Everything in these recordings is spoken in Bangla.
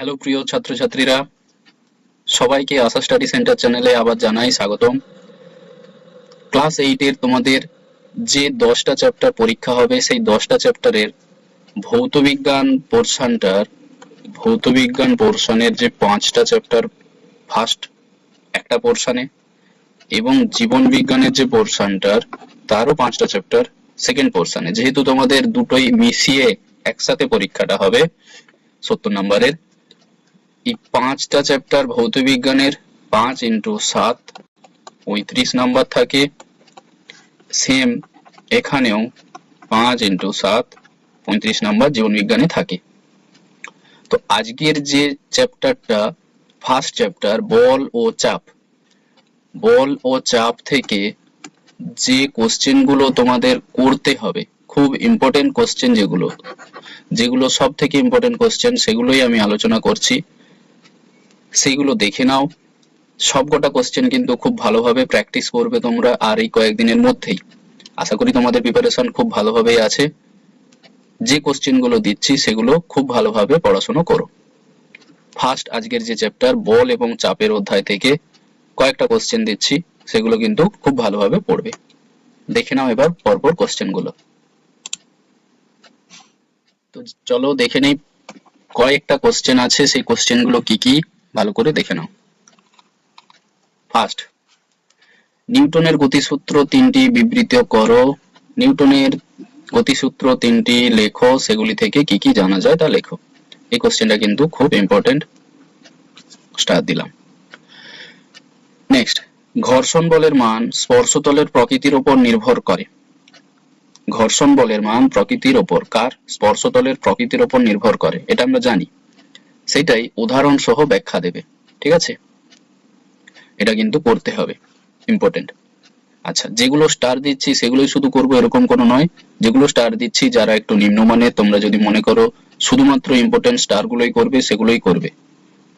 হ্যালো প্রিয় ছাত্রছাত্রীরা। সবাইকে আশা স্টাডি সেন্টার চ্যানেলে আবার জানাই স্বাগতম। ক্লাস এইটের তোমাদের যে দশটা চ্যাপ্টার পরীক্ষা হবে, সেই দশটা চ্যাপ্টারের ভৌতবিজ্ঞান পোর্শনটার ভৌতবিজ্ঞান পোর্শনের যে পাঁচটা চ্যাপ্টার ফার্স্ট একটা পোর্শনে এবং জীবন বিজ্ঞানের যে পোর্শনটার তারও পাঁচটা চ্যাপ্টার সেকেন্ড পোর্শনে যেহেতু তোমাদের দুটোই মিশিয়ে একসাথে পরীক্ষাটা হবে, সত্তর নম্বরের এই পাঁচটা চ্যাপ্টার ভৌত বিজ্ঞানের পাঁচ ইন্টু সাত, পঁয়ত্রিশ নাম্বার থাকে। সেম এখানেও পাঁচ ইন্টু সাত, পঁয়ত্রিশ নাম্বার জীবন বিজ্ঞানে থাকে। তো আজকের যে চ্যাপ্টারটা ফার্স্ট চ্যাপ্টার বল ও চাপ। বল ও চাপ থেকে যে কোশ্চেনগুলো তোমাদের করতে হবে, খুব ইম্পর্টেন্ট কোশ্চেন যেগুলো যেগুলো সব থেকে ইম্পর্টেন্ট কোশ্চেন সেগুলোই আমি আলোচনা করছি। সেইগুলো দেখে নাও। সবকটা কোশ্চেন কিন্তু খুব ভালোভাবে প্র্যাকটিস করবে তোমরা আর এই কয়েকদিনের মধ্যেই। আশা করি তোমাদের প্রিপারেশন খুব ভালোভাবেই আছে। যে কোশ্চেনগুলো দিচ্ছি সেগুলো খুব ভালোভাবে পড়াশোনা করো। ফার্স্ট আজকের যে চ্যাপ্টার বল এবং চাপের অধ্যায় থেকে কয়েকটা কোশ্চেন দিচ্ছি। সেগুলো কিন্তু খুব ভালোভাবে পড়বে। দেখে নাও এবার পরপর কোশ্চেনগুলো। তো চলো দেখে নেই, কয়েকটা কোশ্চেন আছে। সেই কোশ্চেনগুলো কি কি? ভালো করে দেখে নাও। ফার্স্ট নিউটনের গতিসূত্র তিনটি বিবৃত করো। নিউটনের গতিসূত্র তিনটি লেখো, সেগুলি থেকে কি কি জানা যায় তা লেখো। এই কোশ্চেনটা কিন্তু খুব ইম্পর্টেন্ট স্টার দিলাম। নেক্সট ঘর্ষণ বলের মান স্পর্শতলের প্রকৃতির উপর নির্ভর করে। ঘর্ষণ বলের মান প্রকৃতির উপর কার? স্পর্শতলের প্রকৃতির উপর নির্ভর করে, এটা আমরা জানি। সেটাই উদাহরণ সহ ব্যাখ্যা দেবে। ঠিক আছে? এটা কিন্তু করতে হবে। ইম্পর্টেন্ট আচ্ছা যেগুলো স্টার দিচ্ছি, সেগুলোই শুধু করব এরকম কোনো নয়। যেগুলো স্টার দিচ্ছি, যারা একটু নিম্নমানের তোমরা যদি মনে করো শুধুমাত্র ইম্পর্টেন্ট স্টার গুলোই করবে, সেগুলোই করবে।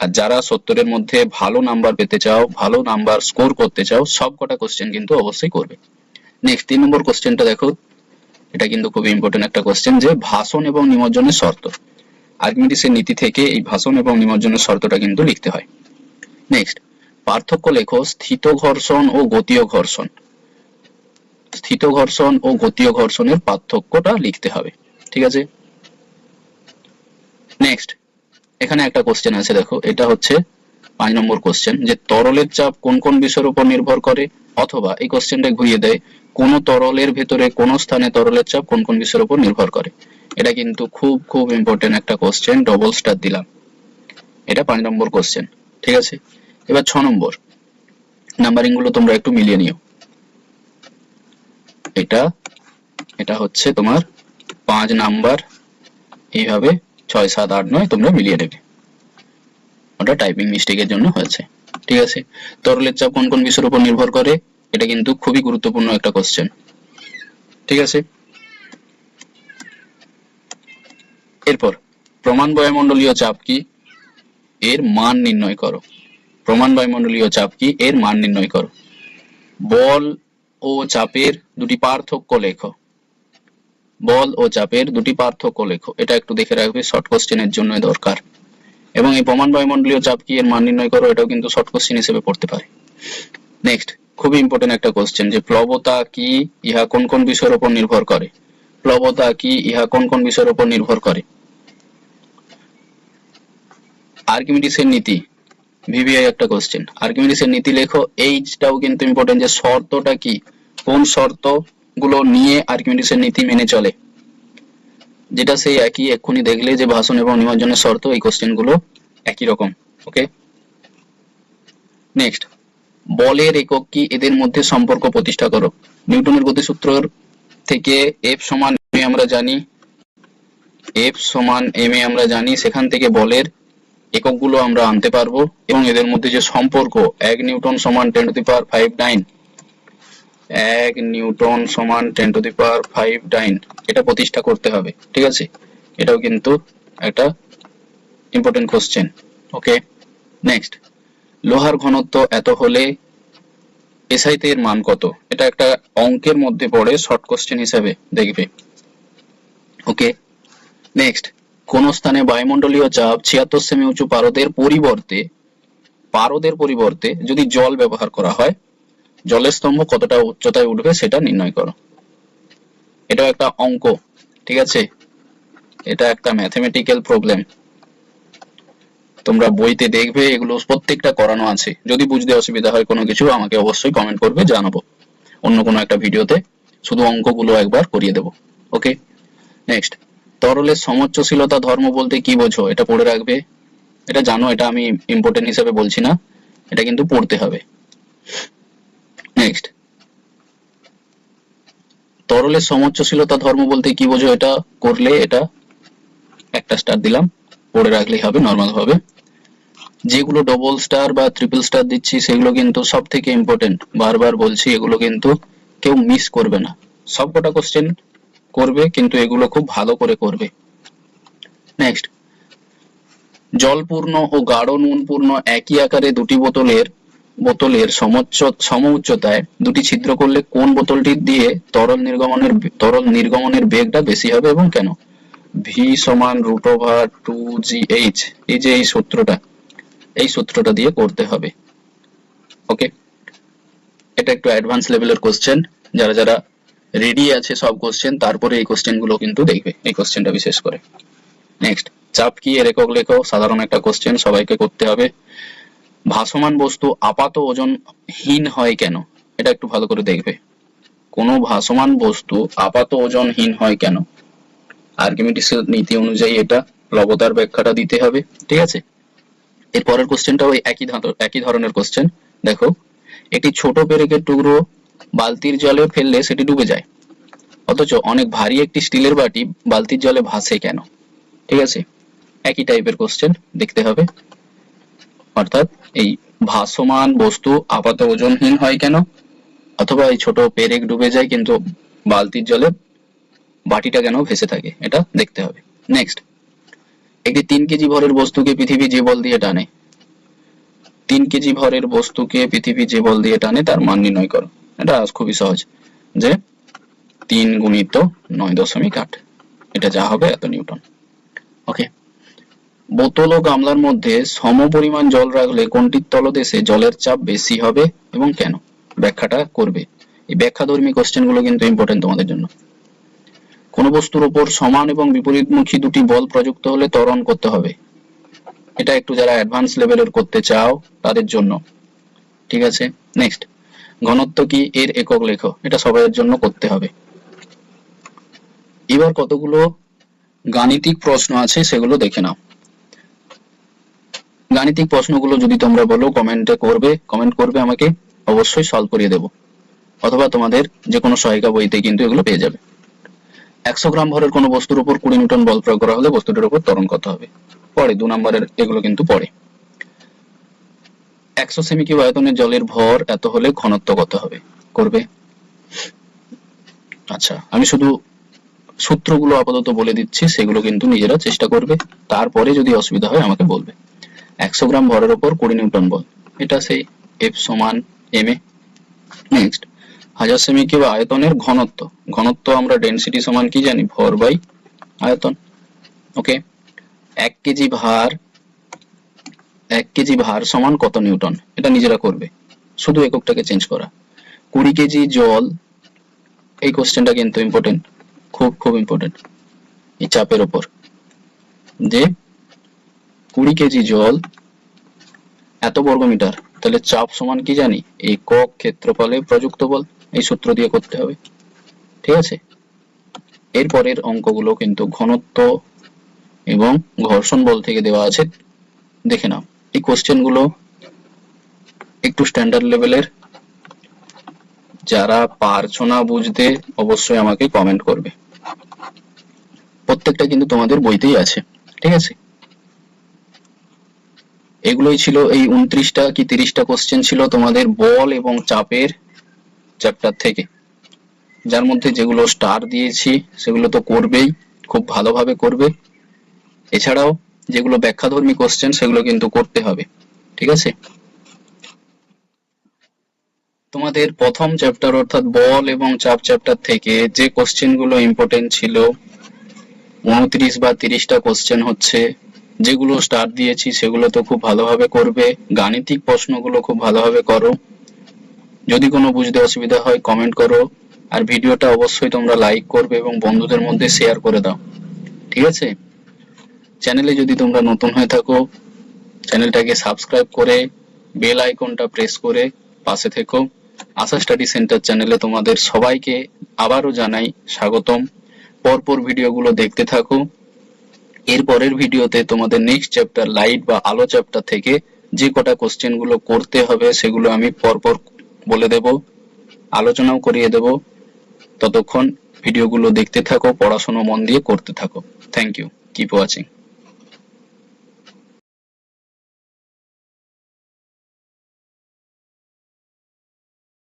আর যারা সত্তরের মধ্যে ভালো নাম্বার পেতে চাও, ভালো নাম্বার স্কোর করতে চাও, সব কটা কোশ্চেন কিন্তু অবশ্যই করবে। নেক্সট তিন নম্বর কোশ্চেনটা দেখো। এটা কিন্তু খুবই ইম্পর্টেন্ট একটা কোশ্চেন যে ভাষণ এবং নিমজ্জনের শর্ত। আর্কিমিডিসের নীতি থেকে এই ভাষণ এবং নিমজ্জনের শর্তটা কিন্তু লিখতে হয়। নেক্সট পার্থক্য লেখো স্থিত ঘর্ষণ ও গতীয় ঘর্ষণ। স্থিত ঘর্ষণ ও গতীয় ঘর্ষণের পার্থক্যটা লিখতে হবে, ঠিক আছে? নেক্সট এখানে একটা কোশ্চেন আছে, দেখো, এটা হচ্ছে পাঁচ নম্বর কোশ্চেন যে তরলের চাপ কোন কোন বিষয়ের উপর নির্ভর করে? অথবা এই কোশ্চেনটা ঘুরিয়ে দেয়, কোন তরলের ভেতরে কোন স্থানে তরলের চাপ কোন কোন বিষয়ের উপর নির্ভর করে? এটা কিন্তু খুব খুব ইম্পর্টেন্ট একটা কোশ্চেন ডবল স্টার দিলাম। এটা পাঁচ নম্বর কোশ্চেন ঠিক আছে? এবার ছ নম্বর। নাম্বারিংগুলো তোমরা একটু মিলিয়ে নিও। এটা এটা হচ্ছে তোমার পাঁচ নাম্বার। এইভাবে ছয়, সাত, আট, নয় তোমরা মিলিয়ে নেবে। ওটা টাইপিং মিস্টেকের জন্য হয়েছে, ঠিক আছে? তরলের চাপ কোন কোন বিষয়ের উপর নির্ভর করে? এটা কিন্তু খুবই গুরুত্বপূর্ণ একটা কোশ্চেন ঠিক আছে? এরপর, প্রমাণ বায়ুমণ্ডলীয় চাপ কি? এর মান নির্ণয় করো। প্রমাণ বায়ুমণ্ডলীয় চাপ কি? এর মান নির্ণয় করো। বল ও চাপের দুটি পার্থক্য লেখো। বল ও চাপের দুটি পার্থক্য লেখো। এটা একটু দেখে রাখবে শর্ট কোশ্চেনের জন্য দরকার। এবং এই প্রমাণ বায়ুমণ্ডলীয় চাপ কি? এর মান নির্ণয় করো, এটাও কিন্তু শর্ট কোশ্চেন হিসেবে পড়তে পারে। নেক্সট খুবই ইম্পর্টেন্ট একটা কোশ্চেন যে, প্লবতা কি ইহা কোন কোন বিষয়ের উপর নির্ভর করে? প্লবতা কি ইহা কোন কোন বিষয়ের উপর নির্ভর করে? আর্কিমিডিসের নীতি ভিভিআই একটা কোশ্চেন আর্কিমিডিসের নীতি লেখো, এইটাও কিন্তু ইম্পর্টেন্ট যে শর্তটা কি? কোন শর্তগুলো নিয়ে আর্কিমিডিসের নীতি মেনে চলে? যেটা সেই একই, এক্ষুনি দেখলে যে ভাষণ এবং নিমজ্জনের শর্ত, এই কোশ্চেনগুলো একই রকম ওকে নেক্সট বলের একক কি এদের মধ্যে সম্পর্ক প্রতিষ্ঠা করো? নিউটনের গতিসূত্র থেকে এফ সমান এম এ আমরা জানি এফ সমান এম এ আমরা জানি, সেখান থেকে বলের এককগুলো আমরা আনতে পারব এবং এদের মধ্যে যে সম্পর্ক, এক নিউটন সমান ten to the power five nine. এক নিউটন সমান ten to the power five nine. এটা প্রতিষ্ঠা করতে হবে, ঠিক আছে? এটাও কিন্তু একটা ইম্পর্টেন্ট কোশ্চেন ওকে নেক্সট লোহার ঘনত্ব এত হলে এসআইতে এর মান কত? এটা একটা অঙ্কের মধ্যে পড়ে শর্ট কোশ্চেন হিসেবে দেখবে ওকে নেক্সট কোন স্থানে বায়ুমণ্ডলীয় চাপ ছিয়াত্তর সেমি উঁচু পারদের পরিবর্তে পারদের পরিবর্তে যদি জল ব্যবহার করা হয়, জলের স্তম্ভ কতটা উচ্চতায় উঠবে সেটা নির্ণয় করো। এটাও একটা অঙ্ক, ঠিক আছে? এটা একটা ম্যাথমেটিক্যাল প্রবলেম তোমরা বইতে দেখবে, এগুলো প্রত্যেকটা করানো আছে। যদি বুঝতে অসুবিধা হয় কোনো কিছু, আমাকে অবশ্যই কমেন্ট করবে, জানাব। অন্য কোনো একটা ভিডিওতে শুধু অঙ্কগুলো একবার করিয়ে দেবো। ওকে নেক্সট তরলের সমচ্চশীলতা ধর্ম বলতে কি বোঝো? এটা পড়ে রাখবে। এটা জানো, এটা আমি ইম্পর্টেন্ট হিসেবে বলছি না। এটা কিন্তু পড়তে হবে। নেক্সট তরলের সমচ্চশীলতা ধর্ম বলতে কি বোঝো? এটা করলে এটা একটা স্টার দিলাম। পড়ে রাখলেই হবে নর্মাল ভাবে যেগুলো ডবল স্টার বা ট্রিপল স্টার দিচ্ছি, সেগুলো কিন্তু সব থেকে ইম্পর্টেন্ট বারবার বলছি, এগুলো কিন্তু কেউ মিস করবে না। সবকটা কোশ্চেন করবে, কিন্তু এগুলো খুব ভালো করে করবে। নেক্সট জলপূর্ণ ও গাঢ় নুনপূর্ণ একই আকারে দুটি বোতলের বোতলের সম উচ্চতায় দুটি ছিদ্র করলে কোন বোতলটি দিয়ে তরল নির্গমনের তরল নির্গমনের বেগটা বেশি হবে এবং কেন? ভি সমান root over two G H এই যে এই সূত্রটা এই সূত্রটা দিয়ে করতে হবে। ওকে এটা একটু অ্যাডভান্স লেভেলের কোশ্চেন যারা যারা রেডি আছে সব কোশ্চেন তারপরে এই কোশ্চেনগুলো কিন্তু দেখবে। এই কোশ্চেনটা বিশেষ করে। নেক্সট চাপ কি? এর একক লেখো। সাধারণ একটা কোশ্চেন সবাইকে করতে হবে। ভাসমান বস্তু আপাত ওজন হীন হয় কেন? এটা একটু ভালো করে দেখবে। কোনো ভাসমান বস্তু আপাত ওজনহীন হয় কেন? আর্কিমিডিসের নীতি অনুযায়ী এটা লবতার ব্যাখ্যাটা দিতে হবে। ঠিক আছে? এর পরের কোশ্চেনটা ওই একই একই ধরনের কোশ্চেন দেখো, একটি ছোট পেরেকের টুকরো বালতির জলে ফেললে সেটি ডুবে যায়। অথচ অনেক ভারী একটি স্টিলের বাটি বালতির জলে ভাসে কেন? ঠিক আছে? একই টাইপের কোশ্চেন দেখতে হবে। অর্থাৎ এই ভাসমান বস্তু আপাত ওজনহীন হয় কেন? অথবা এই ছোট পেরেক ডুবে যায় কিন্তু বালতির জলে বাটিটা কেন ভেসে থাকে? এটা দেখতে হবে। নেক্সট একটি তিন কেজি ভরের বস্তুকে পৃথিবী যে বল দিয়ে টানে। তিন কেজি ভরের বস্তুকে পৃথিবী যে বল দিয়ে টানে, তার মান নির্ণয় করো। এটা খুবই সহজ। যে তিন গুণিত নয় দশমিক আট। এটা যা হবে এত নিউটন। ওকে। বোতল ও গামলার মধ্যে সম পরিমাণ জল রাখলে কোনটির তলদেশে জলের চাপ বেশি হবে এবং কেন? ব্যাখ্যাটা করবে। এই ব্যাখ্যাধর্মী কোশ্চেনগুলো কিন্তু ইম্পর্টেন্ট তোমাদের জন্য। কোন বস্তুর উপর সমান এবং বিপরীতমুখী দুটি বল প্রযুক্ত হলে ত্বরণ করতে হবে। এটা একটু যারা অ্যাডভান্স লেভেলের করতে চাও, তাদের জন্য। ঠিক আছে? নেক্সট ঘনত্ব কি এর একক লেখো? এটা সবাইয়ের জন্য করতে হবে। এবার কতগুলো গাণিতিক প্রশ্ন আছে সেগুলো দেখে নাও। গাণিতিক প্রশ্নগুলো যদি তোমরা বলো কমেন্টে করবে। কমেন্ট করবে আমাকে অবশ্যই সলভ করিয়ে দেব। অথবা তোমাদের যে কোনো সহায়িকা বইতে কিন্তু এগুলো পেয়ে যাবে। একশো গ্রাম ভরের কোনো বস্তুর উপর কুড়ি নিউটন বল প্রয়োগ করা হলে বস্তুটার উপর ত্বরণ কত হবে। পরে দু নম্বরের এগুলো কিন্তু পড়ে একশো সেমি কিউব আয়তনের জলের ভর এত হলে ঘনত্ব কত হবে? করবে? আচ্ছা আমি শুধু সূত্রগুলো আপাতত বলে দিচ্ছি, সেগুলো কিন্তু নিজেরা চেষ্টা করবে, তারপরে যদি অসুবিধা হয় আমাকে বলবে। একশো গ্রাম ভরের ওপর কুড়ি নিউটন বল। এটা সেই এফ সমান এম এ। নেক্সট, হাজার সেমি কিউব আয়তনের ঘনত্ব। ঘনত্ব আমরা ডেনসিটি সমান কি জানি? ভর বাই আয়তন। ওকে, এক কেজি ভার এক কেজি ভার সমান কত নিউটন? এটা নিজেরা করবে। শুধু এককটাকে চেঞ্জ করা। কুড়ি কেজি জল, এই কোশ্চেনটা কিন্তু ইম্পর্টেন্ট খুব খুব ইম্পর্টেন্ট এই চাপের ওপর। যে কুড়ি কেজি জল, এত বর্গ মিটার তাহলে চাপ সমান কি জানি? একক ক্ষেত্রফলে প্রযুক্ত বল, এই সূত্র দিয়ে করতে হবে। ঠিক আছে? এরপরের অঙ্কগুলো কিন্তু ঘনত্ব এবং ঘর্ষণ বল থেকে দেওয়া আছে। দেখে নাও। এই কোশ্চেন একটু স্ট্যান্ডার্ড লেভেলের যারা পারছ না বুঝতে অবশ্যই আমাকে কমেন্ট করবে। প্রত্যেকটা কিন্তু তোমাদের বইতেই আছে, ঠিক আছে? এগুলোই ছিল এই উনত্রিশটা কি তিরিশটা কোশ্চেন ছিল তোমাদের বল এবং চাপের চ্যাপ্টার থেকে। যার মধ্যে যেগুলো স্টার দিয়েছি, সেগুলো তো করবেই, খুব ভালোভাবে করবে। এছাড়াও যেগুলো ব্যাখ্যাধর্মী কোশ্চেন সেগুলো কিন্তু করতে হবে। ঠিক আছে? তোমাদের প্রথম চ্যাপ্টার অর্থাৎ বল এবং চাপ চ্যাপ্টার থেকে যে কোশ্চেনগুলো ইম্পর্টেন্ট ছিল, উনত্রিশ বা তিরিশটা কোশ্চেন হচ্ছে, যেগুলো স্টার দিয়েছি সেগুলো তো খুব ভালোভাবে করবে। গাণিতিক প্রশ্নগুলো খুব ভালোভাবে করো। যদি কোনো বুঝতে অসুবিধা হয় কমেন্ট করো। আর ভিডিওটা অবশ্যই তোমরা লাইক করবে এবং বন্ধুদের মধ্যে শেয়ার করে দাও। ঠিক আছে? চ্যানেলে যদি তোমরা নতুন হয়ে থাকো, চ্যানেলটাকে সাবস্ক্রাইব করে বেল আইকনটা প্রেস করে পাশে থেকো। আশা স্টাডি সেন্টার চ্যানেলে তোমাদের সবাইকে আবারও জানাই স্বাগতম। পরপর ভিডিওগুলো দেখতে থাকো। এর পরের ভিডিওতে তোমাদের নেক্সট চ্যাপ্টার লাইট বা আলো চ্যাপ্টার থেকে যে কটা কোশ্চেনগুলো করতে হবে সেগুলো আমি পরপর বলে দেব, আলোচনাও করিয়ে দেব। ততক্ষণ ভিডিওগুলো দেখতে থাকো, পড়াশোনা মন দিয়ে করতে থাকো। Thank you keep watching